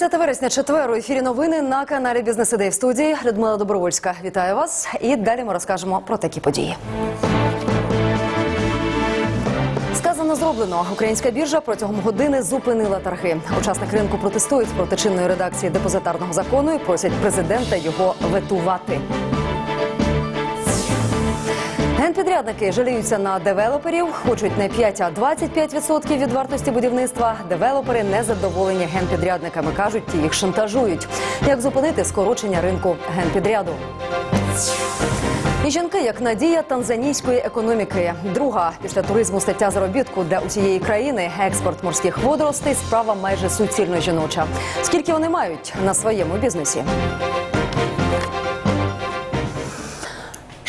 20 вересня, четверо ефірі новини на каналі Бізнес Ідей в студії. Людмила Добровольська. Вітаю вас. І далі ми розкажемо про такі події. Сказано зроблено. Українська біржа протягом години зупинила торги. Учасник ринку протестують проти чинної редакції депозитарного закону і просять президента його ветувати. Генпідрядники жаліються на девелоперів, хочуть не 5, а 25% від вартості будівництва. Девелопери не задоволені генпідрядниками. кажуть, ті їх шантажують. Як зупинити скорочення ринку генпідряду? І жінки як надія танзанійської економіки. Друга після туризму стаття заробітку для усієї країни експорт морських водоростей справа майже суцільно жіноча. Скільки вони мають на своєму бізнесі?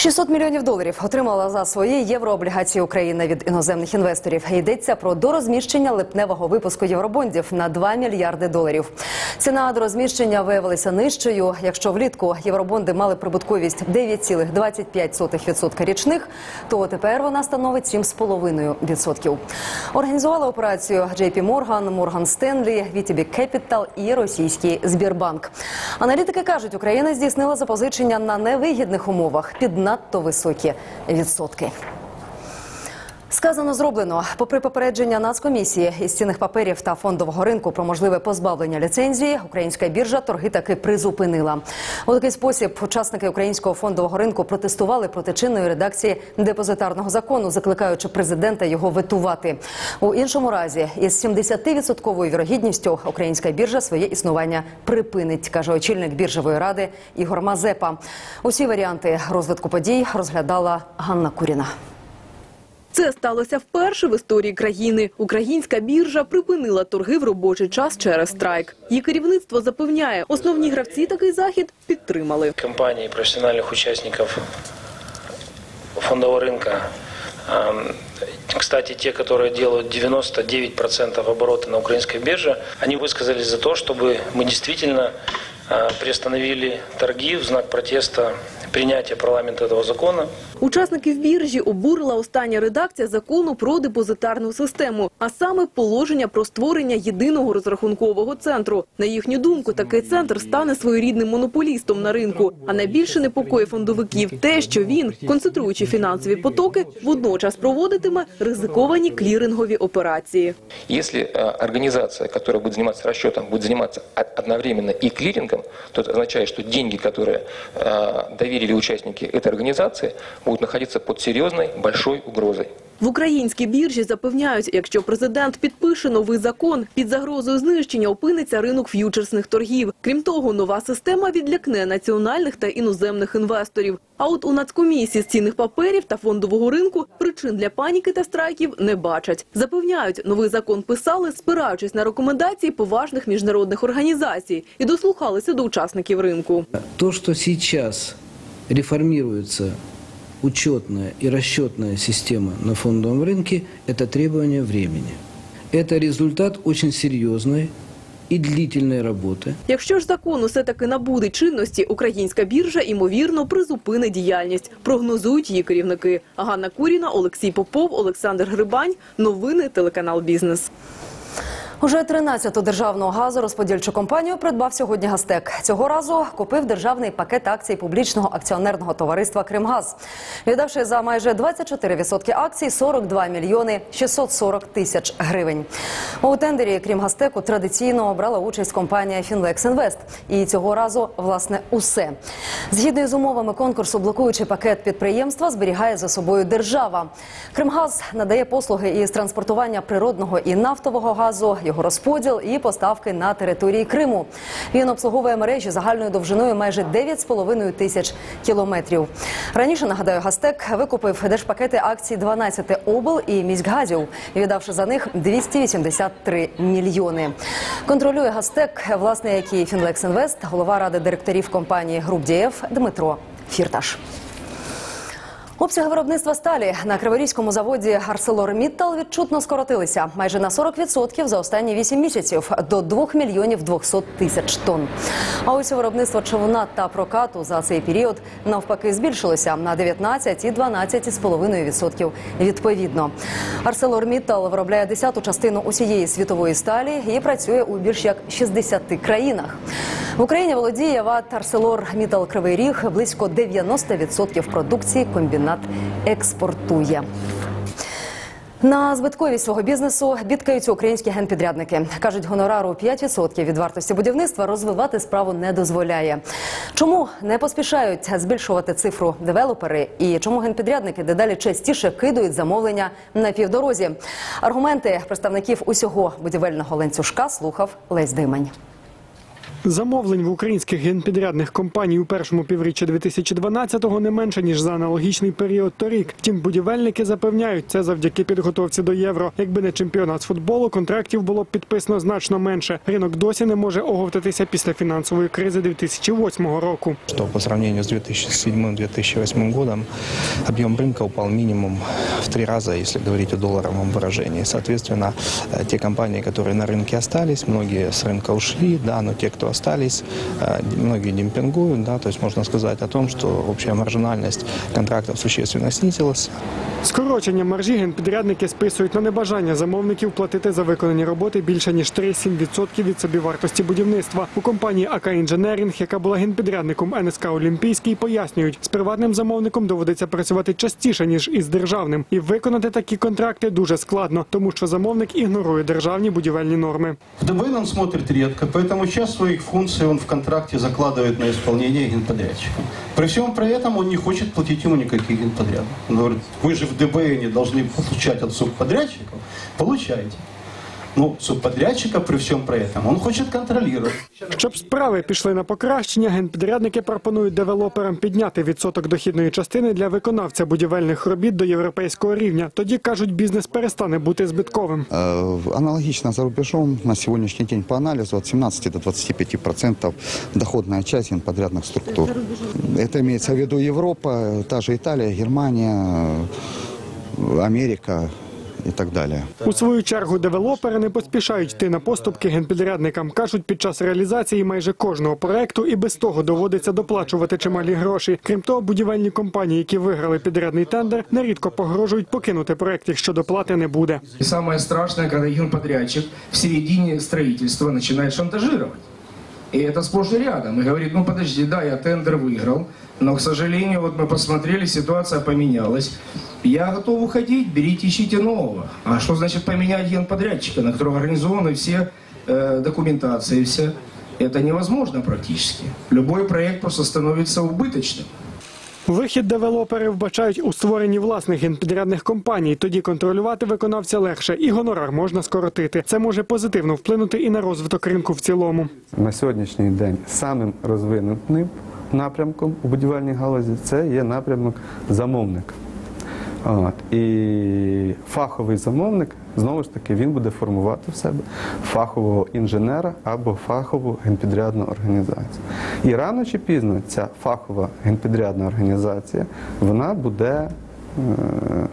600 мільйонів доларів отримала за свої єврооблігації України від іноземних інвесторів. Йдеться про дорозміщення липневого випуску євробондів на 2 мільярди доларів. Ціна дорозміщення виявилася нижчою. Якщо влітку євробонди мали прибутковість 9,25% річних, то тепер вона становить 7,5%. Організувала операцію JP Morgan, Morgan Stanley, VTB Capital і російський Збірбанк. Аналітики кажуть, Україна здійснила запозичення на невигідних умовах під надто високі відсотки. Сказано зроблено. Попри попередження Нацкомісії із цінних паперів та фондового ринку про можливе позбавлення ліцензії, українська біржа торги таки призупинила. У такий спосіб учасники українського фондового ринку протестували проти чинної редакції депозитарного закону, закликаючи президента його ветувати. У іншому разі із 70% вірогідністю українська біржа своє існування припинить, каже очільник біржової ради Ігор Мазепа. Усі варіанти розвитку подій розглядала Ганна Куріна. Це сталося вперше в історії країни. Українська біржа припинила торги в робочий час через страйк. Її керівництво запевняє, основні гравці такий захід підтримали. компаний, профессиональных участников фондового рынка. Ам, Кстати, те, которые делают 99% оборота на украинской бирже, они высказались за то, чтобы мы действительно а, приостановили торги в знак протеста принятия парламента этого закона. Учасників біржі обурила остання редакція закону про депозитарну систему, а саме положення про створення єдиного розрахункового центру. На їхню думку, такий центр стане своєрідним монополістом на ринку. А найбільше непокоїть фондовиків те, що він, концентруючи фінансові потоки, водночас проводитиме ризиковані клірингові операції. Если э, организация, которая будет заниматься расчетом, будет заниматься о- одновременно и клирингом, то это означает, что деньги, которые э, доверили участники этой организации, будут находиться под серьезной большой угрозой. В українській біржі запевняють, якщо президент підпише новий закон, під загрозою знищення опиниться ринок ф'ючерсних торгів. Крім того, нова система відлякне національних та іноземних інвесторів. А от у Нацкомісії з цінних паперів та фондового ринку причин для паніки та страйків не бачать. Запевняють, новий закон писали, спираючись на рекомендації поважних міжнародних організацій і дослухалися до учасників ринку. То, что сейчас реформируется учетная и расчетная система на фондовом рынке, это требование времени. Это результат очень серьезной и длительной работы. Якщо ж закон усе таки набуде чинності, українська біржа ймовірно призупинить діяльність. Прогнозують її керівники. Ганна Куріна, Олексій Попов, Олександр Грибань. Новини телеканал Бізнес. Уже 13-ту державну газорозподільчу компанію придбав сьогодні Гастек. Цього разу купив державний пакет акцій публічного акціонерного товариства Кримгаз, віддавши за майже 24% акцій 42 мільйони 640 тисяч гривень. У тендері крім Гастеку традиційно брала участь компанія Фінлекс Інвест. І цього разу власне усе. Згідно з умовами конкурсу, блокуючий пакет підприємства зберігає за собою держава. Кримгаз надає послуги із транспортування природного і нафтового газу, його розподіл і поставки на території Криму. Він обслуговує мережі загальною довжиною майже 9,5 тисяч кілометрів. Раніше нагадаю, Гастек викупив держпакети акцій 12 обл і міськгазів, віддавши за них 283 мільйони. Контролює Гастек, власне, як і Фінлекс Інвест, голова ради директорів компанії Груп Дієв Дмитро Фірташ. Обсяги виробництва сталі на Криворізькому заводі ArcelorMittal відчутно скоротилися майже на 40% за останні 8 місяців до 2 мільйонів 200 тисяч тонн. А ось виробництво човна та прокату за цей період навпаки збільшилося на 19 і 12,5% відповідно. ArcelorMittal виробляє десяту частину усієї світової сталі і працює у більш як 60 країнах. В Україні володіє ВАТ ArcelorMittal Кривий Ріг близько 90% продукції комбінат експортує. На збитковість свого бізнесу бідкаються українські генпідрядники. Кажуть, гонорару 5% від вартості будівництва розвивати справу не дозволяє. Чому не поспішають збільшувати цифру девелопери і чому генпідрядники дедалі частіше кидають замовлення на півдорозі? Аргументи представників усього будівельного ланцюжка слухав Лесь Димань. Замовлень в українських генпідрядних компаній у першому півріччі 2012-го не менше ніж за аналогічний період торік. Втім, будівельники запевняють, це завдяки підготовці до євро. Якби не чемпіонат з футболу, контрактів було б підписано значно менше. Ринок досі не може оговтатися після фінансової кризи 2008 року. что по сравнению с 2007-2008 годом объем рынка упал минимум в три раза, если говорить о долларовом выражении. Соответственно, э, те компании, которые на рынке остались, многие с рынка ушли, да, но те, кто остались, э, многие демпингуют, да, то есть можно сказать о том, что общая маржинальность контрактов существенно снизилась. Скорочення маржі генпідрядники списують на небажання замовників платити за виконані роботи більше ніж 3-7% від собівартості будівництва. У компанії АК Інженерінг, яка була генпідрядником НСК Олімпійський, пояснюють, з приватним замовником доводиться працювати частіше ніж із державним, і виконати такі контракти дуже складно, тому що замовник ігнорує державні будівельні норми. В ДБН он смотрит редко, поэтому часть своих функций он в контракте закладывает на исполнение генподрядчика. При всем при этом он не хочет платить ему никаких генподрядов. Он говорит, вы же в ДБН должны получать от субподрядчиков, получайте. Ну, субподрядчика при всем при этом он хочет контролировать. Щоб справи пішли на покращення, генпідрядники пропонують девелоперам підняти відсоток дохідної частини для виконавця будівельних робіт до європейського рівня. Тоді кажуть, бізнес перестане бути збитковим. Э, Аналогично за рубежом на сегодняшний день по анализу от 17 до 25 процентов доходная часть подрядных структур. Это имеется в виду Европа, та же Италия, Германия, э, Америка и так далее. У свою чергу девелопери не поспішають йти на поступки генпідрядникам. кажуть, під час реалізації майже кожного проекту і без того доводиться доплачувати чималі гроші. Крім того, будівельні компанії, які виграли підрядний тендер, нерідко погрожують покинути проект, якщо доплати не буде. И самое страшное, когда генподрядчик в середине строительства начинает шантажировать. И это сплошь и рядом. И говорит, ну подожди, да, я тендер выиграл, но, к сожалению, вот мы посмотрели, ситуация поменялась. Я готов уходить, берите, ищите нового. А что значит поменять генподрядчика, на которого организованы все э, документации, все? Это невозможно практически. Любой проект просто становится убыточным. Вихід девелопери вбачають у створенні власних генпідрядних компаній. Тоді контролювати виконавця легше, і гонорар можна скоротити. Це може позитивно вплинути і на розвиток ринку в цілому. на сьогоднішній день самим розвинутим напрямком у будівельній галузі це є напрямок замовника. От. І фаховий замовник, знову ж таки, він буде формувати в себе фахового інженера або фахову генпідрядну організацію. І рано чи пізно ця фахова генпідрядна організація вона буде е,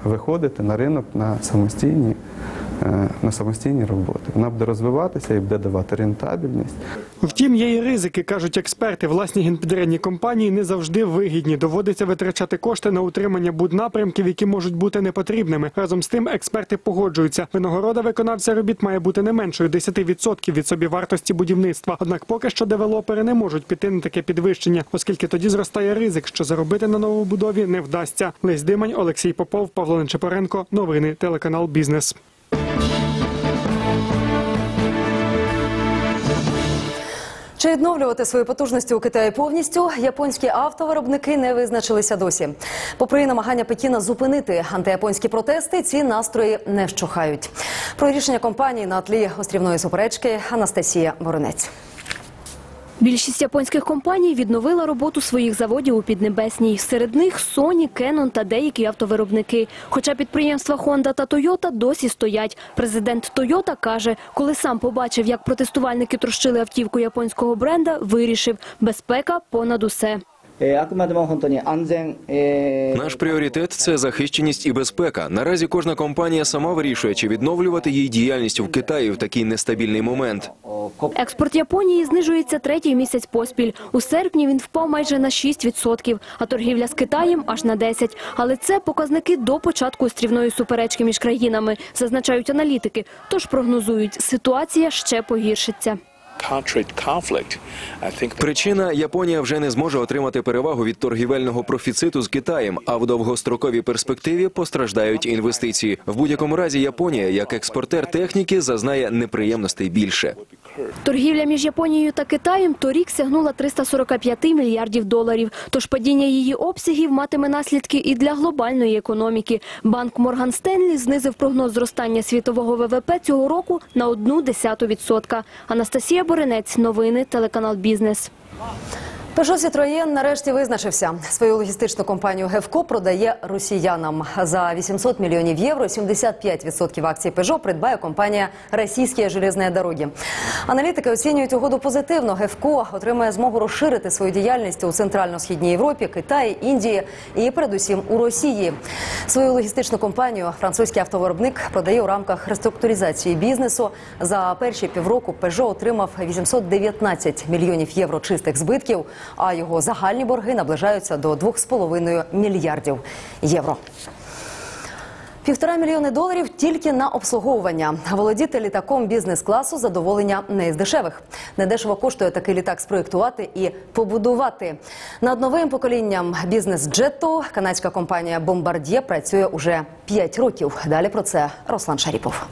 виходити на ринок на самостійні, на самостійні роботи. Вона буде розвиватися і буде давати рентабельність. Втім, є і ризики, кажуть експерти. Власні генпідрядні компанії не завжди вигідні. Доводиться витрачати кошти на утримання буднапрямків, які можуть бути непотрібними. Разом з тим, експерти погоджуються. Винагорода виконавця робіт має бути не меншою 10% від собівартості будівництва. Однак поки що девелопери не можуть піти на таке підвищення, оскільки тоді зростає ризик, що заробити на новобудові не вдасться. Лесь Димань, Олексій Попов, Павло Нечепоренко. Новини телеканал Бізнес. Чи відновлювати свої потужності у Китаї повністю? Японські автовиробники не визначилися досі. Попри намагання Пекіна зупинити антияпонські протести, ці настрої не вщухають. Про рішення компанії на тлі острівної суперечки Анастасія Воронець. Більшість японських компаній відновила роботу своїх заводів у Піднебесній. Серед них Sony, Canon та деякі автовиробники. Хоча підприємства Honda та Toyota досі стоять. Президент Toyota каже, коли сам побачив, як протестувальники трощили автівку японського бренда, вирішив – безпека понад усе. Наш пріоритет це захищеність і безпека. Наразі кожна компанія сама вирішує, чи відновлювати її діяльність в Китаї в такий нестабільний момент. Експорт Японії знижується третій місяць поспіль. У серпні він впав майже на 6%, а торгівля з Китаєм аж на 10%. Але це показники до початку острівної суперечки між країнами, зазначають аналітики. Тож прогнозують, ситуація ще погіршиться. Причина Японія вже не зможе отримати перевагу від торгівельного профіциту з Китаєм, а в довгостроковій перспективі постраждають інвестиції. В будь-якому разі Японія, як експортер техніки, зазнає неприємностей більше. Торгівля між Японією та Китаєм торік сягнула 345 мільярдів доларів. Тож падіння її обсягів матиме наслідки і для глобальної економіки. Банк Морган Стенлі знизив прогноз зростання світового ВВП цього року на одну десяту відсотка. Анастасія Боринець, новини, телеканал Бізнес. Peugeot Citroën нарешті визначився. Свою логістичну компанію Гевко продає росіянам. За 800 мільйонів євро 75% акцій Peugeot придбає компанія «Російські железні дороги». Аналітики оцінюють угоду позитивно. Гевко отримає змогу розширити свою діяльність у Центрально-Східній Європі, Китаї, Індії і передусім у Росії. Свою логістичну компанію французький автовиробник продає у рамках реструктуризації бізнесу. За перші півроку Peugeot отримав 819 мільйонів євро чистих збитків, а його загальні борги наближаються до 2,5 мільярдів євро. Півтора мільйони доларів тільки на обслуговування. Володіти літаком бізнес-класу задоволення не із дешевих. Недешево коштує такий літак спроєктувати і побудувати. Над новим поколінням бізнес-джету канадська компанія Бомбард'є працює уже 5 років. Далі про це Руслан Шаріпов.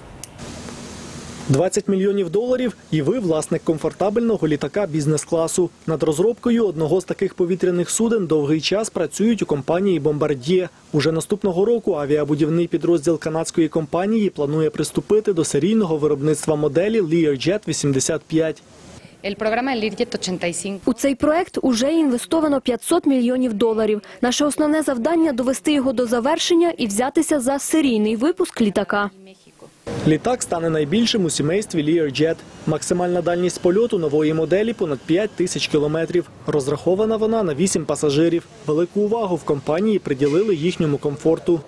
20 мільйонів доларів і ви власник комфортабельного літака бізнес-класу. Над розробкою одного з таких повітряних суден довгий час працюють у компанії «Бомбард'є». Уже наступного року авіабудівний підрозділ канадської компанії планує приступити до серійного виробництва моделі Learjet 85. El programa Learjet 85 У цей проект уже інвестовано 500 мільйонів доларів. Наше основне завдання – довести його до завершення і взятися за серійний випуск літака. Літак стане найбільшим у сімействі Learjet. Максимальна дальність польоту нової моделі понад 5 тисяч кілометрів. Розрахована вона на 8 пасажирів. Велику увагу в компанії приділили їхньому комфорту.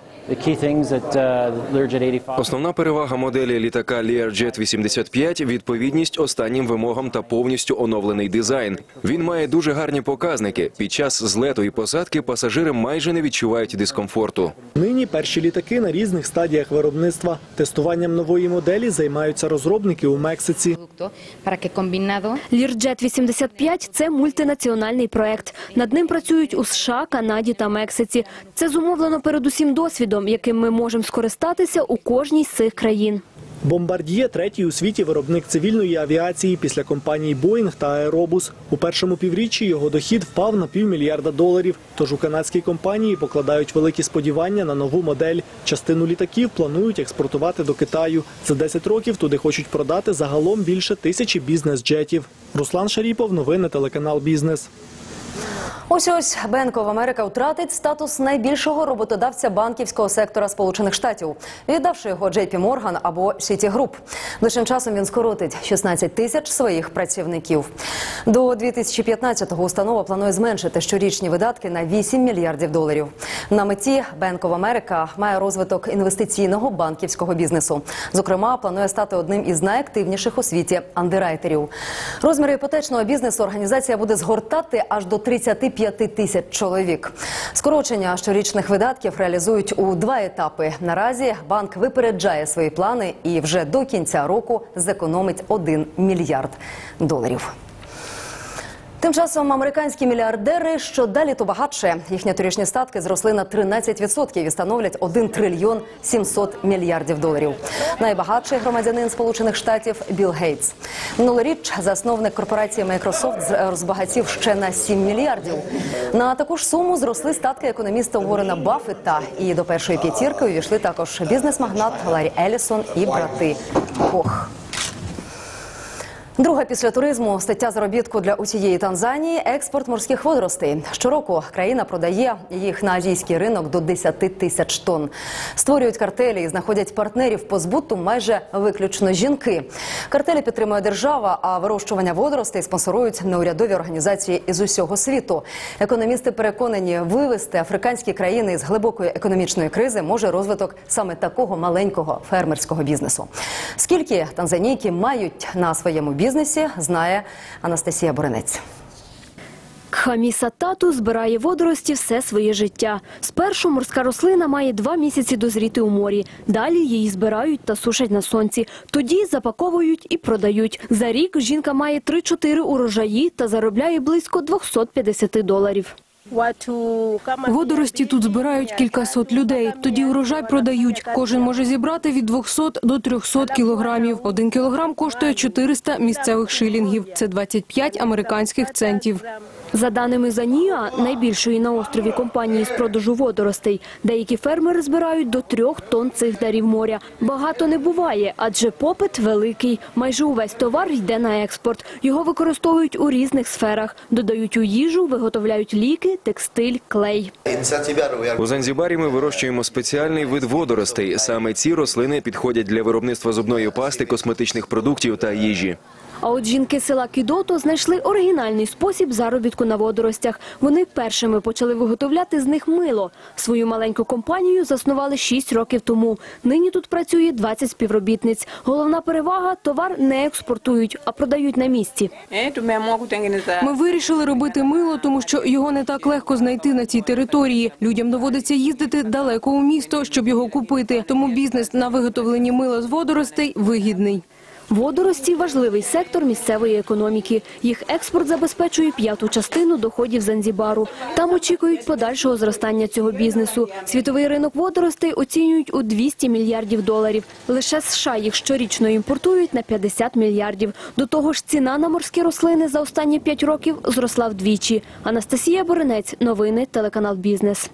Основна перевага моделі літака Learjet 85 – відповідність останнім вимогам та повністю оновлений дизайн. Він має дуже гарні показники. Під час злету і посадки пасажири майже не відчувають дискомфорту. Нині перші літаки на різних стадіях виробництва. Тестуванням нової моделі займаються розробники у Мексиці. Learjet 85 – це мультинаціональний проект. Над ним працюють у США, Канаді та Мексиці. Це зумовлено передусім досвідом, яким ми можемо скористатися у кожній з цих країн. Бомбард'є – третій у світі виробник цивільної авіації після компаній Боїнг та Аеробус. У першому півріччі його дохід впав на півмільярда доларів. Тож у канадській компанії покладають великі сподівання на нову модель. Частину літаків планують експортувати до Китаю. За 10 років туди хочуть продати загалом більше тисячі бізнес-джетів. Руслан Шаріпов, новини телеканал Бізнес. Ось ось of America втратить статус найбільшого роботодавця банківського сектора Сполучених Штатів, віддавши його JP Morgan або Citigroup. Ближчим часом він скоротить 16 тисяч своїх працівників. До 2015-го установа планує зменшити щорічні видатки на 8 мільярдів доларів. На меті of America має розвиток інвестиційного банківського бізнесу. Зокрема, планує стати одним із найактивніших у світі андеррайтерів. Розміри іпотечного бізнесу організація буде згортати аж до 35 тисяч чоловік. Скорочення щорічних видатків реалізують у два етапи. Наразі банк випереджає свої плани і вже до кінця року зекономить 1 мільярд доларів. Тим часом американські мільярдери що далі, то багатше. Їхні торічні статки зросли на 13% і становлять 1 трильйон 700 мільярдів доларів. Найбагатший громадянин Сполучених Штатів Білл Гейтс. Минулоріч засновник корпорації Microsoft розбагатів ще на 7 мільярдів. На таку ж суму зросли статки економіста Уоррена Баффета. І до першої п'ятірки увійшли також бізнес-магнат Ларі Елісон і брати Кох. Друга після туризму стаття заробітку для усієї Танзанії експорт морських водоростей. Щороку країна продає їх на азійський ринок до 10 тисяч тонн. Створюють картелі і знаходять партнерів по збуту майже виключно жінки. Картелі підтримує держава, а вирощування водоростей спонсорують неурядові організації із усього світу. Економісти переконані, вивести африканські країни із глибокої економічної кризи може розвиток саме такого маленького фермерського бізнесу. Скільки танзанійки мають на своєму бізнесі, знає Анастасія Боренець. Хаміса тату збирає водорості все своє життя. Спершу морська рослина має два місяці дозріти у морі. Далі її збирають та сушать на сонці. Тоді запаковують і продають. За рік жінка має 3-4 урожаї та заробляє близько 250 доларів. Водорості тут збирають кількасот людей. Тоді урожай продають. Кожен може зібрати від 200 до 300 кілограмів. Один кілограм коштує 400 місцевих шилінгів. Це 25 американських центів. За даними Заніа, найбільшої на острові компанії з продажу водоростей, деякі фермери збирають до трьох тонн цих дарів моря. Багато не буває, адже попит великий. Майже увесь товар йде на експорт. Його використовують у різних сферах. Додають у їжу, виготовляють ліки, текстиль, клей. У Занзібарі ми вирощуємо спеціальний вид водоростей. Саме ці рослини підходять для виробництва зубної пасти, косметичних продуктів та їжі. А от жінки села Кідото знайшли оригінальний спосіб заробітку на водоростях. Вони першими почали виготовляти з них мило. Свою маленьку компанію заснували 6 років тому. Нині тут працює 20 співробітниць. Головна перевага – товар не експортують, а продають на місці. Ми вирішили робити мило, тому що його не так легко знайти на цій території. Людям доводиться їздити далеко у місто, щоб його купити. Тому бізнес на виготовленні мила з водоростей вигідний. Водорості – важливий сектор місцевої економіки. Їх експорт забезпечує п'яту частину доходів Занзібару. Там очікують подальшого зростання цього бізнесу. Світовий ринок водоростей оцінюють у 200 мільярдів доларів. Лише США їх щорічно імпортують на 50 мільярдів. До того ж, ціна на морські рослини за останні п'ять років зросла вдвічі. Анастасія Боренець. Новини. Телеканал «Бізнес».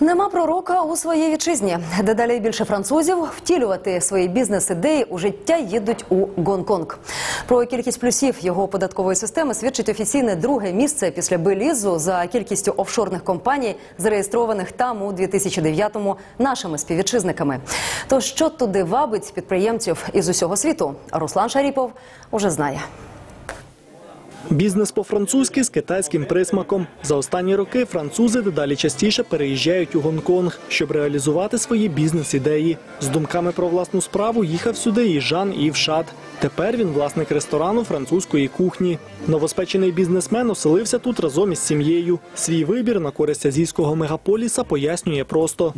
Нема пророка у своїй вітчизні. Дедалі більше французів втілювати свої бізнес-ідеї у життя їдуть у Гонконг. Про кількість плюсів його податкової системи свідчить офіційне друге місце після Белізу за кількістю офшорних компаній, зареєстрованих там у 2009-му нашими співвітчизниками. То що туди вабить підприємців із усього світу? Руслан Шаріпов уже знає. Бізнес по-французьки з китайським присмаком. За останні роки французи дедалі частіше переїжджають у Гонконг, щоб реалізувати свої бізнес-ідеї. З думками про власну справу їхав сюди і Жан Ів Шат. Тепер він власник ресторану французької кухні. Новоспечений бізнесмен оселився тут разом із сім'єю. Свій вибір на користь азійського мегаполіса пояснює просто.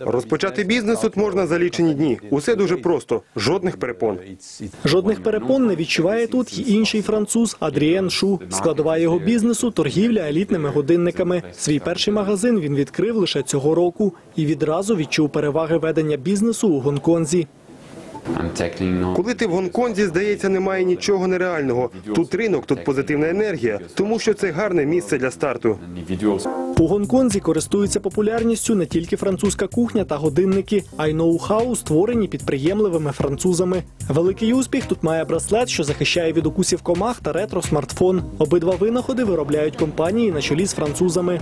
Розпочати бізнес тут можна за лічені дні. Усе дуже просто, жодних перепон. Жодних перепон не відчуває тут й інший француз Адріен Шу. Складова його бізнесу торгівля елітними годинниками. Свій перший магазин він відкрив лише цього року і відразу відчув переваги ведення бізнесу у Гонконзі. Коли ти в Гонконзі, здається, немає нічого нереального. Тут ринок, тут позитивна енергія, тому що це гарне місце для старту. У Гонконзі користуються популярністю не тільки французька кухня та годинники, а й ноу-хау, створені підприємливими французами. Великий успіх тут має браслет, що захищає від укусів комах та ретро-смартфон. Обидва винаходи виробляють компанії на чолі з французами.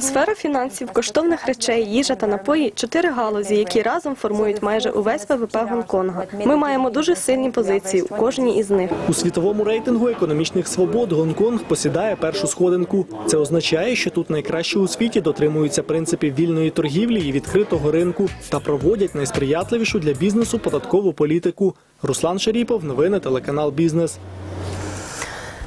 Сфера фінансів, коштовних речей, їжа та напої чотири галузі, які разом формують майже увесь ВВП Гонконга. Ми маємо дуже сильні позиції у кожній із них. У світовому рейтингу економічних свобод Гонконг посідає першу сходинку. Це означає, що тут найкраще у світі дотримуються принципів вільної торгівлі і відкритого ринку та проводять найсприятливішу для бізнесу податкову політику. Руслан Шаріпов, новини телеканал Бізнес.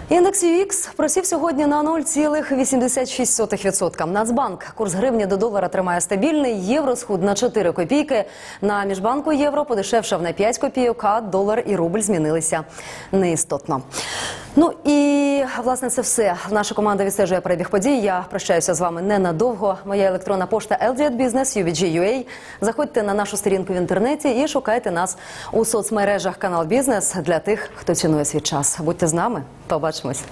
Індекс UX просів сьогодні на 0,86%. Нацбанк курс гривні до долара тримає стабільний. Євро схуд на 4 копійки. На міжбанку євро подешевшав на 5 копійок, а долар і рубль змінилися неістотно. Ну і власне це все. Наша команда відстежує перебіг подій. Я прощаюся з вами ненадовго. Моя електронна пошта LDAT UBG.UA. Заходьте на нашу сторінку в інтернеті і шукайте нас у соцмережах канал Бізнес для тих, хто цінує свій час. Будьте з нами. Popatrzmy się.